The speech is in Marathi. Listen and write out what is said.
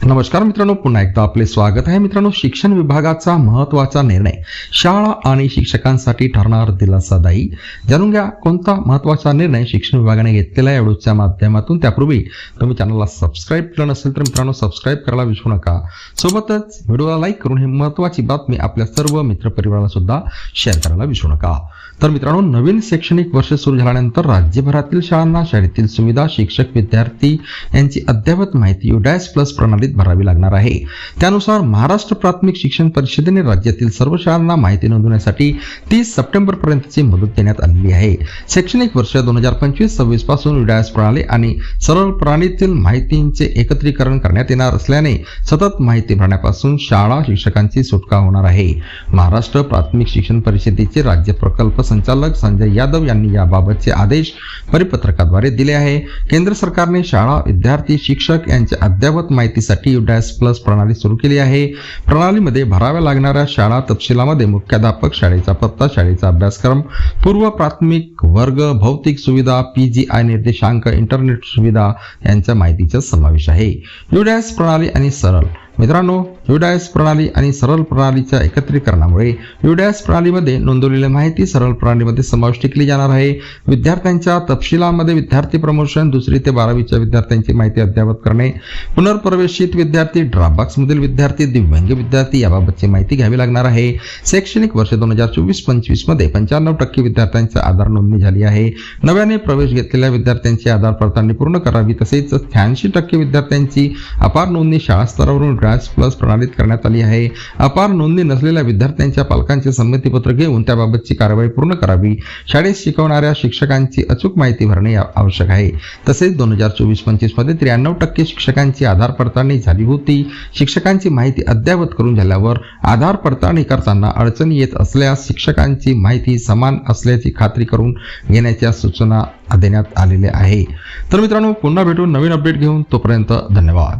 नमस्कार मित्रांनो पुन्हा एकदा आपले स्वागत आहे. मित्रांनो शिक्षण विभागाचा महत्त्वाचा निर्णय शाळा आणि शिक्षकांसाठी ठरणार दिलासादायी जाणून घ्या कोणता महत्त्वाचा निर्णय शिक्षण विभागाने घेतलेला आहे व्हिडिओच्या माध्यमातून. त्यापूर्वी तुम्ही चॅनलला सबस्क्राईब केलं नसेल तर मित्रांनो सबस्क्राईब करायला विसरू नका. सोबतच व्हिडिओला लाईक करून ही महत्वाची बातमी आपल्या सर्व मित्रपरिवाराला सुद्धा शेअर करायला विसरू नका. तर मित्रांनो नवीन शैक्षणिक वर्ष सुरू झाल्यानंतर राज्यभरातील शाळांना शाळेतील सुविधा शिक्षक विद्यार्थी यांची अद्ययावत माहिती युडॅस प्लस प्रणाली प्रणालीत भरावी लागणार आहे. त्यानुसार महाराष्ट्र प्राथमिक शिक्षण परिषदेने राज्यातील सर्व शाळांना माहिती नोंदवण्यासाठी तीस सप्टेंबर पर्यंतची मुदत देण्यात आलेली आहे. शैक्षणिक वर्ष दोन हजार पंचवीस सव्वीसपासून विडायस प्रणाली आणि सरळ प्रणालीतील माहितींचे एकत्रीकरण करण्यात येणार असल्याने सतत माहिती भरण्यापासून शाळा शिक्षकांची सुटका होणार आहे. महाराष्ट्र प्राथमिक शिक्षण परिषदेचे राज्य प्रकल्प संचालक संजय यादव यांनी याबाबतचे आदेश परिपत्रकाद्वारे दिले आहे. केंद्र सरकारने शाळा विद्यार्थी शिक्षक यांच्या अद्ययावत माहितीसाठी युडॅस प्लस प्रणाली सुरू केली आहे. प्रणालीमध्ये भराव्या लागणाऱ्या शाळा तपशिलामध्ये मुख्याध्यापक शाळेचा पत्ता शाळेचा अभ्यासक्रम पूर्व प्राथमिक वर्ग भौतिक सुविधा पी जी आय निर्देशांक इंटरनेट सुविधा यांच्या माहितीचा समावेश आहे. युडॅस प्रणाली आणि सरळ मित्रांनो युडायस प्रणाली आणि सरळ प्रणालीच्या एकत्रीकरणामुळे युडायस प्रणालीमध्ये नोंदवलेली माहिती सरळ प्रणालीमध्ये समाविष्ट केली जाणार आहे. विद्यार्थ्यांच्या तपशिलामध्ये विद्यार्थी प्रमोशन दुसरी ते बारावीच्या विद्यार्थ्यांची माहिती अद्ययावत करणे पुनर्प्रवेशित विद्यार्थी ड्रॉपबॉक्समधील विद्यार्थी दिव्यांग विद्यार्थी याबाबतची माहिती घ्यावी लागणार आहे. शैक्षणिक वर्ष दोन हजार चोवीस पंचवीसमध्ये पंच्याण्णव टक्के विद्यार्थ्यांचा आधार नोंदणी झाली आहे. नव्याने प्रवेश घेतलेल्या विद्यार्थ्यांची आधार पडताळणी पूर्ण करावी तसेच शहाऐंशी टक्के विद्यार्थ्यांची अपार नोंदणी शाळा स्तरावरून ग्रॅस प्लस प्रणालीत करण्यात आली आहे. अपार नोंदणी नसलेल्या विद्यार्थ्यांच्या पालकांचे संमतीपत्र घेऊन त्याबाबतची कारवाई पूर्ण करावी. शाळेत शिकवणाऱ्या शिक्षकांची अचूक माहिती भरणे आवश्यक आहे. तसेच दोन हजार चोवीस पंचवीसमध्ये त्र्याण्णव टक्के शिक्षकांची आधार पडताळणी झाली होती. शिक्षकांची माहिती अद्ययावत करून झाल्यावर आधार पडताळणी करताना अडचणी येत असल्यास शिक्षकांची माहिती समान असल्याची खात्री करून घेण्याच्या सूचना देण्यात आलेल्या आहे. तर मित्रांनो पुन्हा भेटून नवीन अपडेट घेऊन. तोपर्यंत धन्यवाद.